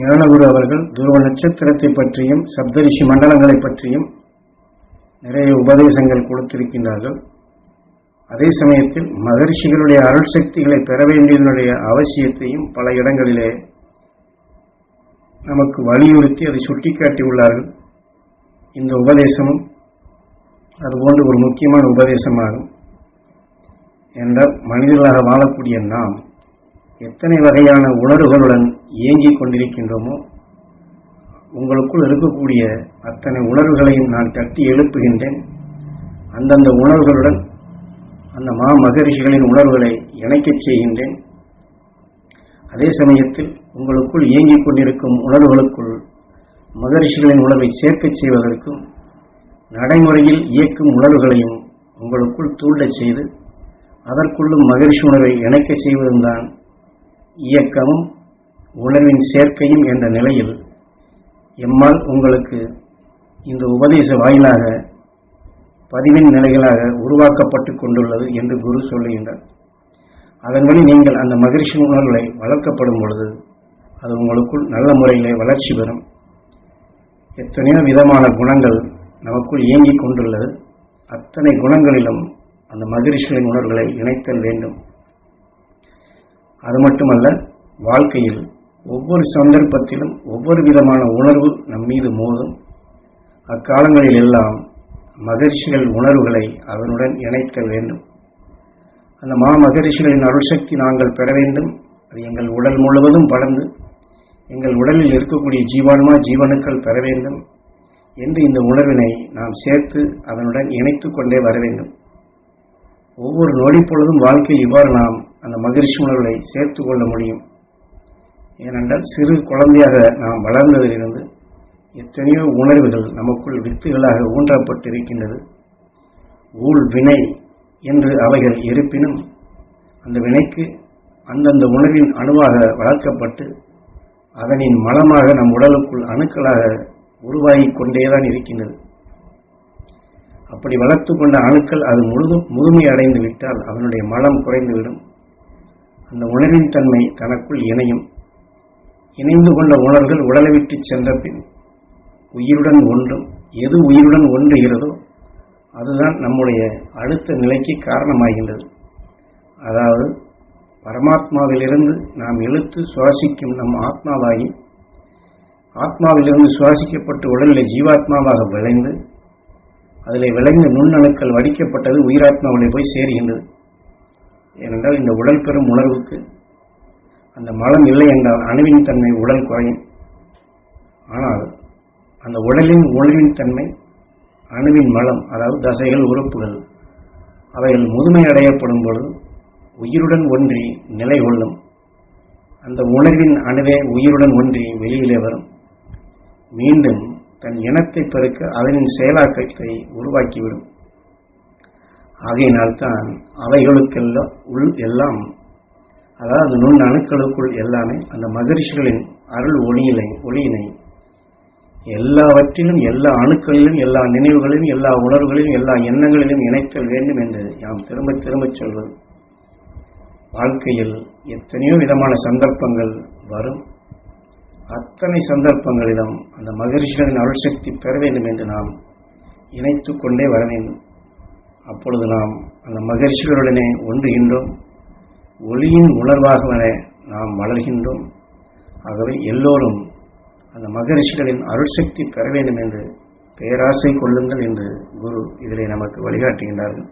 ஞானகுரு அவர்கள் துருவ நட்சத்திரத்தை பற்றியும் சப்தரிஷி மண்டலங்களை பற்றியும் நிறைய உபதேசங்கள் கொடுத்திருக்கின்றார்கள். அதே சமயத்தில் மகர்ஷிகளுடைய அருள் சக்திகளை பெற வேண்டியதனுடைய அவசியத்தையும் பல இடங்களிலே நமக்கு வலியுறுத்தி அதை சுட்டிக்காட்டியுள்ளார்கள் இந்த உபதேசமும் அதுபோன்று ஒரு முக்கியமான உபதேசமாகும். என்றால் மனிதர்களாக வாழக்கூடிய நாம் எத்தனை வகையான உணர்வுகளுடன் இயங்கிக் கொண்டிருக்கின்றோமோ உங்களுக்குள் இருக்கக்கூடிய அத்தனை உணர்வுகளையும் நான் தட்டி எழுப்புகின்றேன். அந்தந்த உணர்வுகளுடன் அந்த மா மகரிஷிகளின் உணர்வுகளை இணைக்கச் செய்கின்றேன். அதே சமயத்தில் உங்களுக்குள் இயங்கிக் கொண்டிருக்கும் உணர்வுகளுக்குள் மகரிஷிகளின் உணர்வை சேர்க்கச் செய்வதற்கும் நடைமுறையில் இயக்கும் உணர்வுகளையும் உங்களுக்குள் தூண்டச் செய்து அதற்குள்ளும் மகிழ்ச்சி உணர்வை இணைக்க செய்வதும் தான் இயக்கமும் உணர்வின் சேர்க்கையும் என்ற நிலையில் எம்மால் உங்களுக்கு இந்த உபதேச வாயிலாக பதிவின் நிலைகளாக உருவாக்கப்பட்டு கொண்டுள்ளது என்று குரு சொல்லுகின்றார். அதன் வழி நீங்கள் அந்த மகிழ்ச்சி உணர்வுகளை வளர்க்கப்படும் பொழுது அது உங்களுக்குள் நல்ல முறையிலே வளர்ச்சி பெறும். எத்தனையோ விதமான குணங்கள் நமக்குள் இயங்கிக் கொண்டுள்ளது. அத்தனை குணங்களிலும் அந்த மகிழ்ச்சிகளின் உணர்வுகளை இணைத்தல் வேண்டும். அது மட்டுமல்ல வாழ்க்கையில் ஒவ்வொரு சந்தர்ப்பத்திலும் ஒவ்வொரு விதமான உணர்வு நம் மீது மோதும். அக்காலங்களில் எல்லாம் மகிழ்ச்சிகள் உணர்வுகளை அதனுடன் இணைத்தல் வேண்டும். அந்த மா மகரிஷிகளின் அருள்சக்தி நாங்கள் பெற வேண்டும். அது எங்கள் உடல் முழுவதும் படர்ந்து எங்கள் உடலில் இருக்கக்கூடிய ஜீவான்மா ஜீவனுக்கள் பெற வேண்டும் என்று இந்த உணர்வினை நாம் சேர்த்து அதனுடன் இணைத்து கொண்டே வர வேண்டும். ஒவ்வொரு நொடி பொழுதும் வாழ்க்கையில் இவ்வாறு நாம் அந்த மகிழ்ச்சி உணர்வுகளை சேர்த்து கொள்ள முடியும். ஏனென்றால் சிறு குழந்தையாக நாம் வளர்ந்ததிலிருந்து எத்தனையோ உணர்வுகள் நமக்குள் வித்துகளாக ஊன்றப்பட்டிருக்கின்றது. ஊழ் வினை என்று அவைகள் இருப்பினும் அந்த வினைக்கு அந்தந்த உணர்வின் அணுவாக வளர்க்கப்பட்டு அதனின் மலமாக நம் உடலுக்குள் அணுக்களாக உருவாகி கொண்டேதான் இருக்கின்றது. அப்படி வளர்த்து கொண்ட அணுக்கள் அது முழுதும் முழுமை அடைந்து விட்டால் அதனுடைய மலம் குறைந்துவிடும். அந்த உணர்வின் தன்மை தனக்குள் இணையும். இணைந்து கொண்ட உணர்வுகள் உடலை விட்டு சென்ற பின் உயிருடன் ஒன்றும் எது உயிருடன் ஒன்றுகிறதோ அதுதான் நம்முடைய அடுத்த நிலைக்கு காரணமாகின்றது. அதாவது பரமாத்மாவிலிருந்து நாம் இழுத்து சுவாசிக்கும் நம் ஆத்மாவாகி ஆத்மாவிலிருந்து சுவாசிக்கப்பட்டு உடலில் ஜீவாத்மாவாக விளைந்து அதில் விளைந்த நுண்ணணுக்கள் வடிக்கப்பட்டது உயிராத்மாவிலே போய் சேருகின்றது. ஏனென்றால் இந்த உடல் பெறும் உணர்வுக்கு அந்த மலம் இல்லை என்றால் அணுவின் தன்மை உடல் குறையும். ஆனால் அந்த உடலின் உணர்வின் தன்மை அணுவின் மலம் அதாவது தசைகள் உறுப்புகள் அவைகள் முதுமை அடையப்படும் பொழுது உயிருடன் ஒன்றி நிலை கொள்ளும். அந்த உணர்வின் அணுவே உயிருடன் ஒன்றி வெளியிலே வரும். மீண்டும் தன் இனத்தை பெருக்க அதனின் செயலாக்கத்தை உருவாக்கிவிடும். ஆகையினால்தான் அவைகளுக்கெல்லாம் உள் எல்லாம் அதாவது நுண் அணுக்களுக்குள் எல்லாமே அந்த மகரிஷிகளின் அருள் ஒளியினை ஒளியினை எல்லாவற்றிலும் எல்லா அணுக்களிலும் எல்லா நினைவுகளிலும் எல்லா உணர்வுகளிலும் எல்லா எண்ணங்களிலும் இணைத்தல் வேண்டும் என்று யாம் திரும்ப திரும்ப சொல்வது. வாழ்க்கையில் எத்தனையோ விதமான சந்தர்ப்பங்கள் வரும். அத்தனை சந்தர்ப்பங்களிலும் அந்த மகரிஷிகளின் அருள் சக்தி பெற வேண்டும் என்று நாம் இணைத்து கொண்டே வர வேண்டும். அப்பொழுது நாம் அந்த மகிழ்ச்சிகளுடனே ஒன்றுகின்றோம். ஒளியின் உணர்வாகவன நாம் வளர்கின்றோம். ஆகவே எல்லோரும் அந்த மகரிஷிகளின் அருள் சக்தி பெற வேண்டும் என்று பேராசை கொள்ளுங்கள் என்று குரு இதிலே நமக்கு வழிகாட்டுகின்றார்கள்.